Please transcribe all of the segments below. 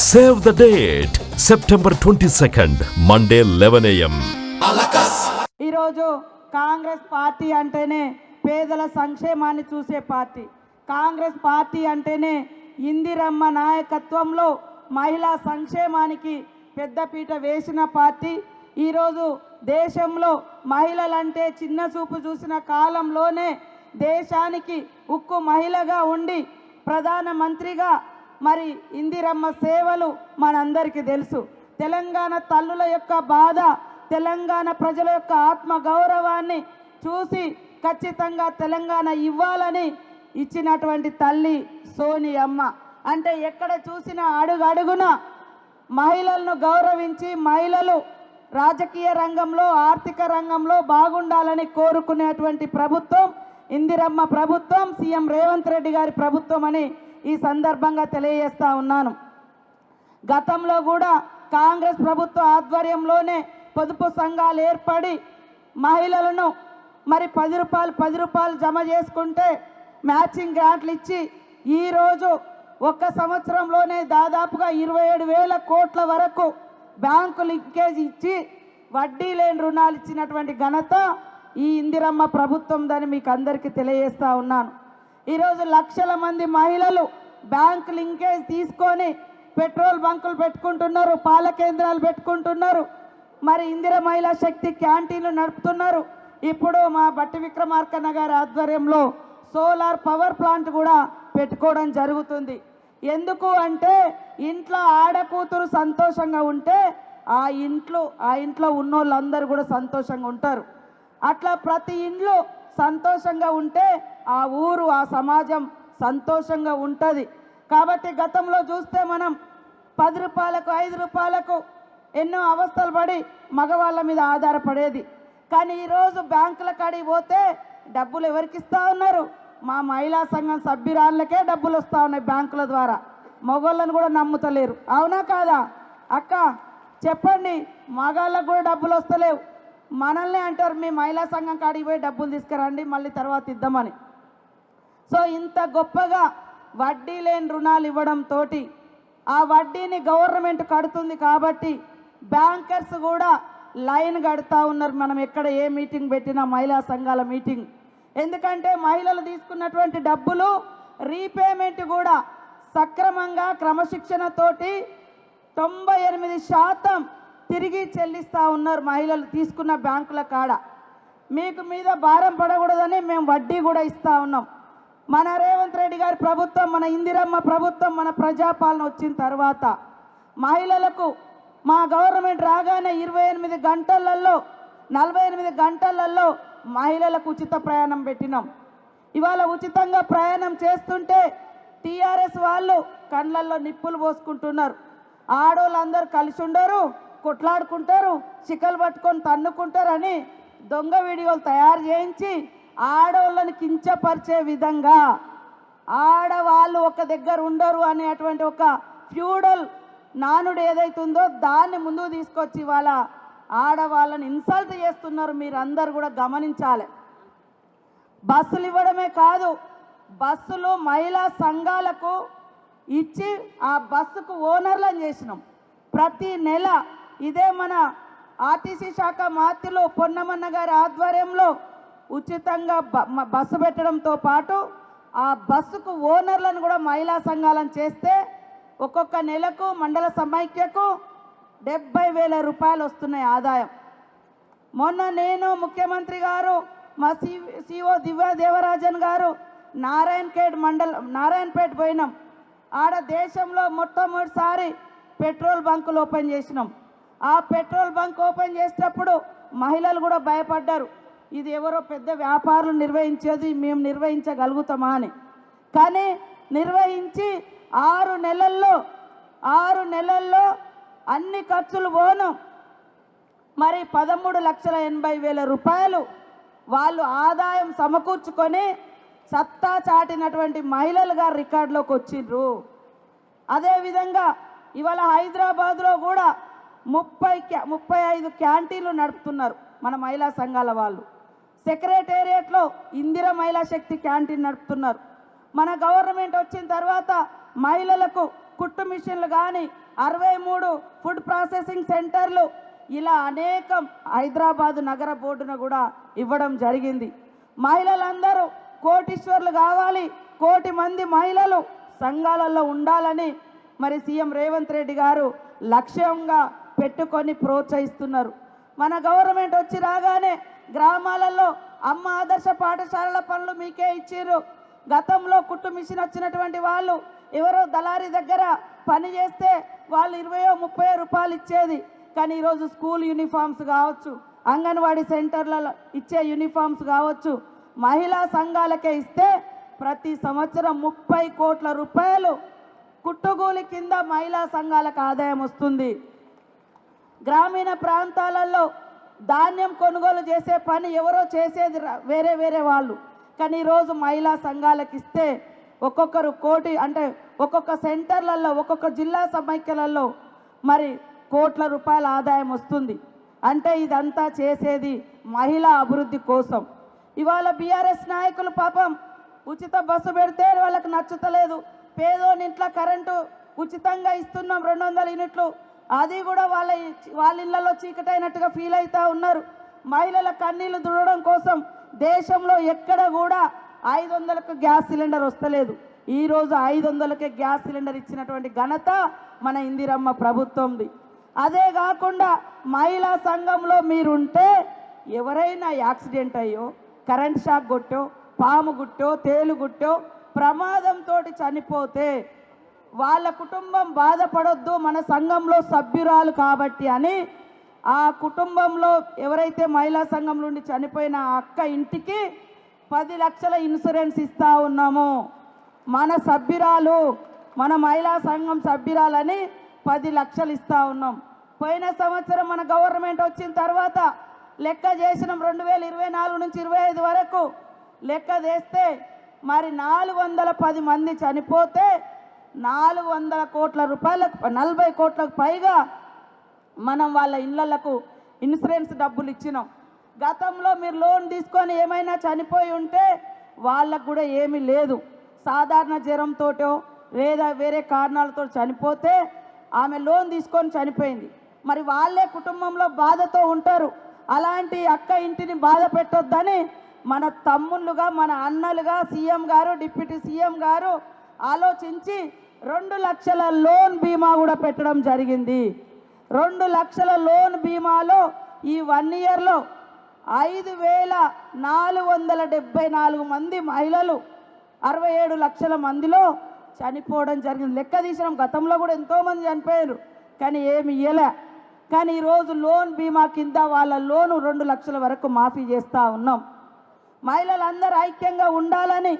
Save the date September twenty second Monday eleven AM ఈరోజు Congress party అంటేనే పేదల సంక్షేమాన్ని చూసే పార్టీ. కాంగ్రెస్ పార్టీ అంటేనే ఇందిరమ్మ నాయకత్వంలో మహిళా సంక్షేమానికి పెద్దపీట వేసిన పార్టీ. ఈరోజు దేశంలో మహిళలంటే చిన్న చూపు చూసిన కాలంలోనే దేశానికి ఉక్కు మహిళగా ఉండి ప్రధానమంత్రిగా మరి ఇందిరమ్మ సేవలు మనందరికీ తెలుసు. తెలంగాణ తల్లుల యొక్క బాధ తెలంగాణ ప్రజల యొక్క ఆత్మ గౌరవాన్ని చూసి ఖచ్చితంగా తెలంగాణ ఇవ్వాలని ఇచ్చినటువంటి తల్లి సోని అమ్మ అంటే ఎక్కడ చూసినా అడుగడుగున మహిళలను గౌరవించి మహిళలు రాజకీయ రంగంలో ఆర్థిక రంగంలో బాగుండాలని కోరుకునేటువంటి ప్రభుత్వం ఇందిరమ్మ ప్రభుత్వం సీఎం రేవంత్ రెడ్డి గారి ప్రభుత్వం అని ఈ సందర్భంగా తెలియజేస్తా ఉన్నాను. గతంలో కూడా కాంగ్రెస్ ప్రభుత్వ ఆధ్వర్యంలోనే పొదుపు సంఘాలు ఏర్పడి మహిళలను మరి పది రూపాయలు పది రూపాయలు జమ చేసుకుంటే మ్యాచింగ్ గ్రాంట్లు ఇచ్చి ఈరోజు ఒక్క సంవత్సరంలోనే దాదాపుగా ఇరవై ఏడు వేల కోట్ల వరకు బ్యాంకు లింకేజ్ ఇచ్చి వడ్డీ లేని రుణాలు ఇచ్చినటువంటి ఘనత ఈ ఇందిరమ్మ ప్రభుత్వం దాన్ని మీకు అందరికీ తెలియజేస్తా ఉన్నాను. ఈరోజు లక్షల మంది మహిళలు బ్యాంక్ లింకేజ్ తీసుకొని పెట్రోల్ బంకులు పెట్టుకుంటున్నారు పాల కేంద్రాలు పెట్టుకుంటున్నారు. మరి ఇందిర మహిళా శక్తి క్యాంటీన్లు నడుపుతున్నారు. ఇప్పుడు మా బట్టి విక్రమార్కన్న గారి ఆధ్వర్యంలో సోలార్ పవర్ ప్లాంట్ కూడా పెట్టుకోవడం జరుగుతుంది. ఎందుకు అంటే ఇంట్లో ఆడకూతురు సంతోషంగా ఉంటే ఆ ఇంట్లో ఆ ఇంట్లో ఉన్నోళ్ళందరూ కూడా సంతోషంగా ఉంటారు. అట్లా ప్రతి ఇంట్లో సంతోషంగా ఉంటే ఆ ఊరు ఆ సమాజం సంతోషంగా ఉంటుంది. కాబట్టి గతంలో చూస్తే మనం పది రూపాయలకు ఐదు రూపాయలకు ఎన్నో అవస్థలు పడి మగవాళ్ళ మీద ఆధారపడేది. కానీ ఈరోజు బ్యాంకుల కాడికి పోతే డబ్బులు ఎవరికి ఇస్తూ ఉన్నారు? మా మహిళా సంఘం సభ్యురాళ్ళకే డబ్బులు వస్తూ ఉన్నాయి బ్యాంకుల ద్వారా. మగవాళ్ళని కూడా నమ్ముతలేరు. అవునా కాదా? అక్క చెప్పండి. మగాళ్ళకు కూడా డబ్బులు వస్తలేవు. మనల్ని అంటారు మీ మహిళా సంఘం కాడికి పోయి డబ్బులు తీసుకురండి మళ్ళీ తర్వాత ఇద్దామని. సో ఇంత గొప్పగా వడ్డీ లేని రుణాలు ఇవ్వడంతో ఆ వడ్డీని గవర్నమెంట్ కడుతుంది కాబట్టి బ్యాంకర్స్ కూడా లైన్ కడుతూ ఉన్నారు. మనం ఎక్కడ ఏ మీటింగ్ పెట్టినా మహిళా సంఘాల మీటింగ్. ఎందుకంటే మహిళలు తీసుకున్నటువంటి డబ్బులు రీపేమెంట్ కూడా సక్రమంగా క్రమశిక్షణతోటి తొంభై ఎనిమిది శాతం తిరిగి చెల్లిస్తూ ఉన్నారు మహిళలు తీసుకున్న బ్యాంకుల కాడ. మీకు మీద భారం పడకూడదని మేము వడ్డీ కూడా ఇస్తూ ఉన్నాం. మన రేవంత్ రెడ్డి గారి ప్రభుత్వం మన ఇందిరమ్మ ప్రభుత్వం మన ప్రజాపాలన వచ్చిన తర్వాత మహిళలకు మా గవర్నమెంట్ రాగానే ఇరవై ఎనిమిది గంటలలో నలభై ఎనిమిది గంటలలో మహిళలకు ఉచిత ప్రయాణం పెట్టినాం. ఇవాళ ఉచితంగా ప్రయాణం చేస్తుంటే టీఆర్ఎస్ వాళ్ళు కళ్ళల్లో నిప్పులు పోసుకుంటున్నారు. ఆడోళ్ళందరూ కలిసి ఉండరు కొట్లాడుకుంటారు చిక్కలు పట్టుకొని తన్నుకుంటారని దొంగ వీడియోలు తయారు చేయించి ఆడవాళ్ళని కించపరిచే విధంగా ఆడవాళ్ళు ఒక దగ్గర ఉండరు అనేటువంటి ఒక ఫ్యూడల్ నానుడు ఏదైతుందో దాన్ని ముందుకు తీసుకొచ్చి వాళ్ళ ఆడవాళ్ళని ఇన్సల్ట్ చేస్తున్నారు మీరు అందరు కూడా గమనించాలి. బస్సులు ఇవ్వడమే కాదు బస్సులు మహిళా సంఘాలకు ఇచ్చి ఆ బస్సుకు ఓనర్లను చేసినాం. ప్రతి నెల ఇదే మన ఆర్టీసీ శాఖ మాత్రులు పొన్నమన్న గారి ఆధ్వర్యంలో ఉచితంగా బస్సు పెట్టడంతో పాటు ఆ బస్సుకు ఓనర్లను కూడా మహిళా సంఘాలను చేస్తే ఒక్కొక్క నెలకు మండల సమైక్యకు డెబ్బై వేల రూపాయలు వస్తున్నాయి ఆదాయం. మొన్న నేను ముఖ్యమంత్రి గారు మా సి సిఓ దివ్య దేవరాజన్ గారు నారాయణఖేడ్ మండల్ నారాయణపేట పోయినాం. ఆడ దేశంలో మొట్టమొదటిసారి పెట్రోల్ బంకులు ఓపెన్ చేసినాం. ఆ పెట్రోల్ బంక్ ఓపెన్ చేసేటప్పుడు మహిళలు కూడా భయపడ్డారు. ఇది ఎవరో పెద్ద వ్యాపారులు నిర్వహించేది మేము నిర్వహించగలుగుతామా అని. కానీ నిర్వహించి ఆరు నెలల్లో ఆరు నెలల్లో అన్ని ఖర్చులు పోను. మరి పదమూడు లక్షల ఎనభై వేల రూపాయలు వాళ్ళు ఆదాయం సమకూర్చుకొని సత్తా చాటినటువంటి మహిళలుగా రికార్డులోకి వచ్చిండ్రు. అదేవిధంగా ఇవాళ హైదరాబాద్లో కూడా ముప్పై క్యా ముప్పై ఐదు క్యాంటీన్లు నడుపుతున్నారు మన మహిళా సంఘాల వాళ్ళు. సెక్రటేరియట్లో ఇందిర మహిళా శక్తి క్యాంటీన్ నడుపుతున్నారు. మన గవర్నమెంట్ వచ్చిన తర్వాత మహిళలకు కుట్టు మిషన్లు కానీ అరవై మూడు ఫుడ్ ప్రాసెసింగ్ సెంటర్లు ఇలా అనేకం హైదరాబాదు నగర బోర్డున కూడా ఇవ్వడం జరిగింది. మహిళలందరూ కోటీశ్వర్లు కావాలి కోటి మంది మహిళలు సంఘాలలో ఉండాలని మరి సీఎం రేవంత్ రెడ్డి గారు లక్ష్యంగా పెట్టుకొని ప్రోత్సహిస్తున్నారు. మన గవర్నమెంట్ వచ్చి రాగానే గ్రామాలలో అమ్మ ఆదర్శ పాఠశాలల పనులు మీకే ఇచ్చిర్రు. గతంలో కుట్టు మిషన్ వచ్చినటువంటి వాళ్ళు ఎవరో దళారి దగ్గర పని చేస్తే వాళ్ళు ఇరవయో ముప్పై రూపాయలు ఇచ్చేది. కానీ ఈరోజు స్కూల్ యూనిఫామ్స్ కావచ్చు అంగన్వాడీ సెంటర్లలో ఇచ్చే యూనిఫామ్స్ కావచ్చు మహిళా సంఘాలకే ఇస్తే ప్రతి సంవత్సరం ముప్పై కోట్ల రూపాయలు కుట్టుగూలి కింద మహిళా సంఘాలకు ఆదాయం వస్తుంది. గ్రామీణ ప్రాంతాలలో ధాన్యం కొనుగోలు చేసే పని ఎవరో చేసేది రా- వేరే వేరే వాళ్ళు. కానీ ఈరోజు మహిళా సంఘాలకు ఇస్తే ఒక్కొక్కరు కోటి అంటే ఒక్కొక్క సెంటర్లలో ఒక్కొక్క జిల్లా సమైక్యలలో మరి కోట్ల రూపాయల ఆదాయం వస్తుంది. అంటే ఇదంతా చేసేది మహిళా అభివృద్ధి కోసం. ఇవాళ బీఆర్ఎస్ నాయకులు పాపం ఉచిత బస్సు పెడితే వాళ్ళకి నచ్చుతలేదు. పేదోని ఇంట్లో కరెంటు ఉచితంగా ఇస్తున్నాం రెండు వందల యూనిట్లు. అది కూడా వాళ్ళ వాళ్ళ ఇళ్ళలో చీకటైనట్టుగా ఫీల్ అవుతా ఉన్నారు. మహిళల కన్నీళ్ళు దుడడం కోసం దేశంలో ఎక్కడ కూడా ఐదు వందలకు గ్యాస్ సిలిండర్ వస్తలేదు. ఈ రోజు ఐదు వందలకే గ్యాస్ సిలిండర్ ఇచ్చినటువంటి ఘనత మన ఇందిరమ్మ ప్రభుత్వంది. అదే కాకుండా మహిళా సంఘంలో మీరుంటే ఎవరైనా యాక్సిడెంట్ అయ్యో కరెంట్ షాక్ కొట్టో పాము గుట్టో తేలు గుట్టో ప్రమాదంతో చనిపోతే వాళ్ళ కుటుంబం బాధపడొద్దు మన సంఘంలో సభ్యురాలు కాబట్టి అని ఆ కుటుంబంలో ఎవరైతే మహిళా సంఘం నుండి చనిపోయిన అక్క ఇంటికి పది లక్షల ఇన్సూరెన్స్ ఇస్తూ ఉన్నాము. మన సభ్యురాలు మన మహిళా సంఘం సభ్యురాలని పది లక్షలు ఇస్తూ ఉన్నాం. పోయిన సంవత్సరం మన గవర్నమెంట్ వచ్చిన తర్వాత లెక్క చేసినాం రెండు వేల ఇరవై నాలుగు నుంచి ఇరవై ఐదు వరకు. లెక్క చేస్తే మరి నాలుగు వందల పది మంది చనిపోతే నాలుగు వందల కోట్ల రూపాయలకు నలభై కోట్లకు పైగా మనం వాళ్ళ ఇళ్ళలకు ఇన్సూరెన్స్ డబ్బులు ఇచ్చినాం. గతంలో మీరు లోన్ తీసుకొని ఏమైనా చనిపోయి ఉంటే వాళ్ళకు కూడా ఏమీ లేదు. సాధారణ జ్వరంతోటో లేదా వేరే కారణాలతో చనిపోతే ఆమె లోన్ తీసుకొని చనిపోయింది. మరి వాళ్ళే కుటుంబంలో బాధతో ఉంటారు. అలాంటి అక్క ఇంటిని బాధ పెట్టొద్దని మన తమ్ముళ్ళుగా మన అన్నలుగా CM garu deputy CM garu ఆలోచించి రెండు లక్షల లోన్ బీమా కూడా పెట్టడం జరిగింది. రెండు లక్షల లోన్ బీమాలో ఈ వన్ ఇయర్లో ఐదు వేల నాలుగు వందల డెబ్బై నాలుగు మంది మహిళలు అరవై ఏడు లక్షల మందిలో చనిపోవడం జరిగింది. లెక్క తీసినాం. గతంలో కూడా ఎంతోమంది చనిపోయారు కానీ ఏమి ఇయ్యలే. కానీ ఈరోజు లోన్ బీమా కింద వాళ్ళ లోను రెండు లక్షల వరకు మాఫీ చేస్తూ ఉన్నాం. మహిళలందరూ ఐక్యంగా ఉండాలని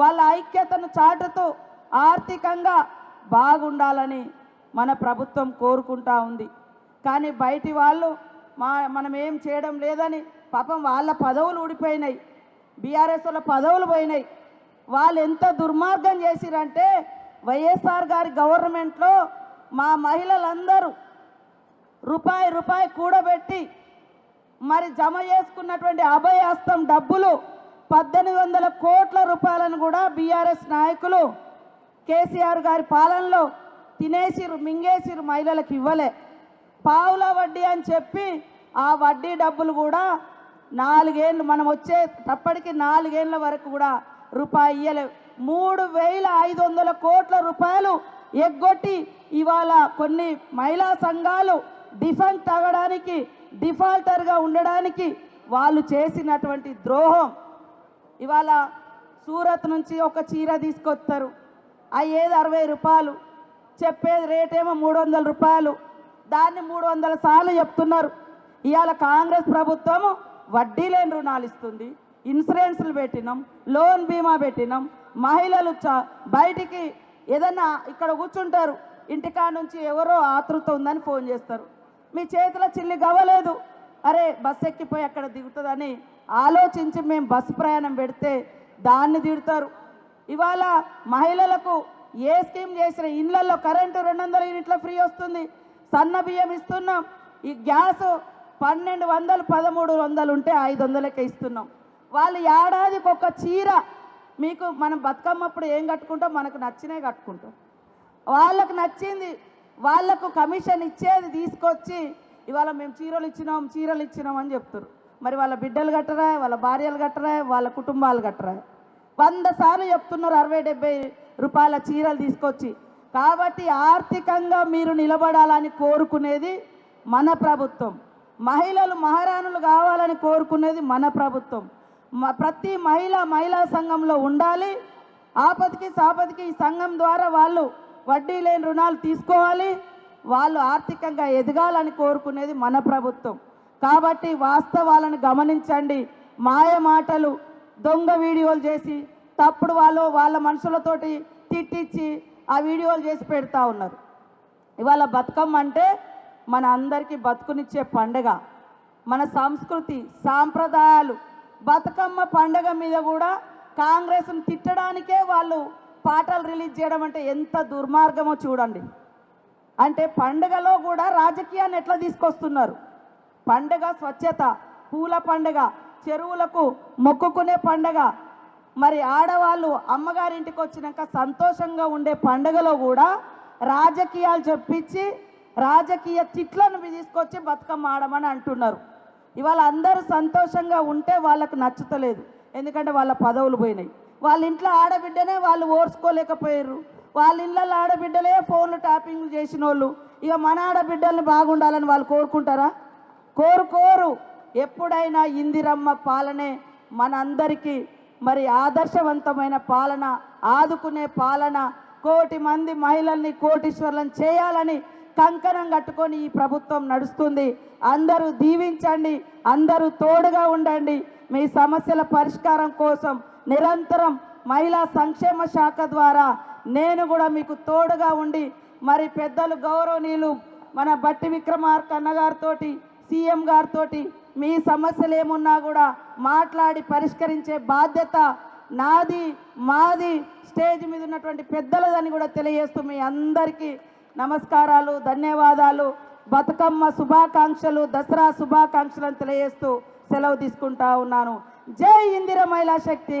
వాళ్ళ ఐక్యతను చాటుతూ ఆర్థికంగా బాగుండాలని మన ప్రభుత్వం కోరుకుంటా ఉంది. కానీ బయటి వాళ్ళు మా మనం ఏం చేయడం లేదని పాపం వాళ్ళ పదవులు ఊడిపోయినాయి. బీఆర్ఎస్ వాళ్ళ పదవులు పోయినాయి. వాళ్ళు ఎంత దుర్మార్గం చేసిరంటే వైఎస్ఆర్ గారి గవర్నమెంట్లో మా మహిళలందరూ రూపాయి రూపాయి కూడబెట్టి మరి జమ చేసుకున్నటువంటి అభయహస్తం డబ్బులు పద్దెనిమిది వందల కోట్ల రూపాయలను కూడా బీఆర్ఎస్ నాయకులు కేసీఆర్ గారి పాలనలో తినేసిరు మింగేసిరు మహిళలకు ఇవ్వలే. పావుల వడ్డీ అని చెప్పి ఆ వడ్డీ డబ్బులు కూడా నాలుగేళ్ళు మనం వచ్చేటప్పటికి నాలుగేళ్ళ వరకు కూడా రూపాయి ఇయ్యలేవు మూడు వేల ఐదు వందల కోట్ల రూపాయలు ఎగ్గొట్టి ఇవాళ కొన్ని మహిళా సంఘాలు డిఫెంట్ అవ్వడానికి డిఫాల్టర్గా ఉండడానికి వాళ్ళు చేసినటువంటి ద్రోహం. ఇవాళ సూరత్ నుంచి ఒక చీర తీసుకొస్తారు. అయ్యేది అరవై రూపాయలు చెప్పేది రేటేమో మూడు వందల రూపాయలు. దాన్ని మూడు వందల సార్లు చెప్తున్నారు. ఇవాళ కాంగ్రెస్ ప్రభుత్వము వడ్డీ లేని రుణాలు ఇస్తుంది. ఇన్సూరెన్స్లు పెట్టినాం లోన్ బీమా పెట్టినాం. మహిళలు బయటికి ఏదన్నా ఇక్కడ కూర్చుంటారు ఇంటికా నుంచి ఎవరో ఆతృత ఉందని ఫోన్ చేస్తారు. మీ చేతిలో చిల్లి గవ్వలేదు. అరే బస్ ఎక్కిపోయి అక్కడ దిగుతుందని ఆలోచించి మేము బస్సు ప్రయాణం పెడితే దాన్ని తిడతారు. ఇవాళ మహిళలకు ఏ స్కీమ్ చేసిన ఇళ్ళలో కరెంటు రెండు వందల యూనిట్ల ఫ్రీ వస్తుంది. సన్న బియ్యం ఇస్తున్నాం. ఈ గ్యాస్ పన్నెండు వందలు పదమూడు వందలు ఉంటే ఐదు వందలకే ఇస్తున్నాం. వాళ్ళు ఏడాదికి ఒక చీర మీకు మనం బతుకమ్మప్పుడు ఏం కట్టుకుంటాం? మనకు నచ్చినే కట్టుకుంటాం. వాళ్ళకు నచ్చింది వాళ్ళకు కమిషన్ ఇచ్చేది తీసుకొచ్చి ఇవాళ మేము చీరలు ఇచ్చినాం చీరలు ఇచ్చినాం అని చెప్తారు మరి వాళ్ళ బిడ్డలు కట్టరా? వాళ్ళ భార్యలు కట్టరా? వాళ్ళ కుటుంబాలు కట్టరా? వంద సార్లు చెప్తున్నారు అరవై డెబ్బై రూపాయల చీరలు తీసుకొచ్చి. కాబట్టి ఆర్థికంగా మీరు నిలబడాలని కోరుకునేది మన ప్రభుత్వం. మహిళలు మహారాణులు కావాలని కోరుకునేది మన ప్రభుత్వం. ప్రతి మహిళ మహిళా సంఘంలో ఉండాలి. ఆపదకి సాపదకి ఈ సంఘం ద్వారా వాళ్ళు వడ్డీ లేని రుణాలు తీసుకోవాలి. వాళ్ళు ఆర్థికంగా ఎదగాలని కోరుకునేది మన ప్రభుత్వం. కాబట్టి వాస్తవాలను గమనించండి. మాయ మాటలు దొంగ వీడియోలు చేసి తప్పుడు వాళ్ళు వాళ్ళ మనుషులతోటి తిట్టించి ఆ వీడియోలు చేసి పెడతా ఉన్నారు. ఇవాళ బతుకమ్మ అంటే మన అందరికీ బతుకునిచ్చే పండగ. మన సంస్కృతి సాంప్రదాయాలు. బతుకమ్మ పండగ మీద కూడా కాంగ్రెస్ను తిట్టడానికే వాళ్ళు పాటలు రిలీజ్ చేయడం అంటే ఎంత దుర్మార్గమో చూడండి. అంటే పండగలో కూడా రాజకీయాన్ని ఎట్లా తీసుకొస్తున్నారు? పండగ స్వచ్ఛత పూల పండగ చెరువులకు మొక్కుకునే పండగ మరి ఆడవాళ్ళు అమ్మగారింటికి వచ్చినాక సంతోషంగా ఉండే పండగలో కూడా రాజకీయాలు చెప్పించి రాజకీయ తిట్లను తీసుకొచ్చి బతుకమ్మ ఆడమని అంటున్నారు. ఇవాళ అందరూ సంతోషంగా ఉంటే వాళ్ళకు నచ్చుతలేదు. ఎందుకంటే వాళ్ళ పదవులు పోయినాయి. వాళ్ళ ఇంట్లో ఆడబిడ్డనే వాళ్ళు ఓర్చుకోలేకపోయారు వాళ్ళ ఇళ్ళల్లో ఆడబిడ్డలే ఫోన్లు టాపింగ్లు చేసిన వాళ్ళు ఇక మన ఆడబిడ్డల్ని బాగుండాలని వాళ్ళు కోరుకుంటారా? కోరుకోరు ఎప్పుడైనా ఇందిరమ్మ పాలనే మనందరికీ మరి ఆదర్శవంతమైన పాలన ఆదుకునే పాలన కోటి మంది మహిళల్ని కోటీశ్వర్లను చేయాలని కంకణం కట్టుకొని ఈ ప్రభుత్వం నడుస్తుంది. అందరూ దీవించండి అందరూ తోడుగా ఉండండి. మీ సమస్యల పరిష్కారం కోసం నిరంతరం మహిళా సంక్షేమ శాఖ ద్వారా నేను కూడా మీకు తోడుగా ఉండి మరి పెద్దలు గౌరవనీయులు మన బట్టి విక్రమార్క అన్నగారితోటి సీఎం గారితో మీ సమస్యలు ఏమున్నా కూడా మాట్లాడి పరిష్కరించే బాధ్యత నాది మాది స్టేజ్ మీద ఉన్నటువంటి పెద్దలదని కూడా తెలియజేస్తూ మీ అందరికీ నమస్కారాలు ధన్యవాదాలు. బతుకమ్మ శుభాకాంక్షలు దసరా శుభాకాంక్షలను తెలియజేస్తూ సెలవు తీసుకుంటా ఉన్నాను. జై ఇందిర మహిళా శక్తి!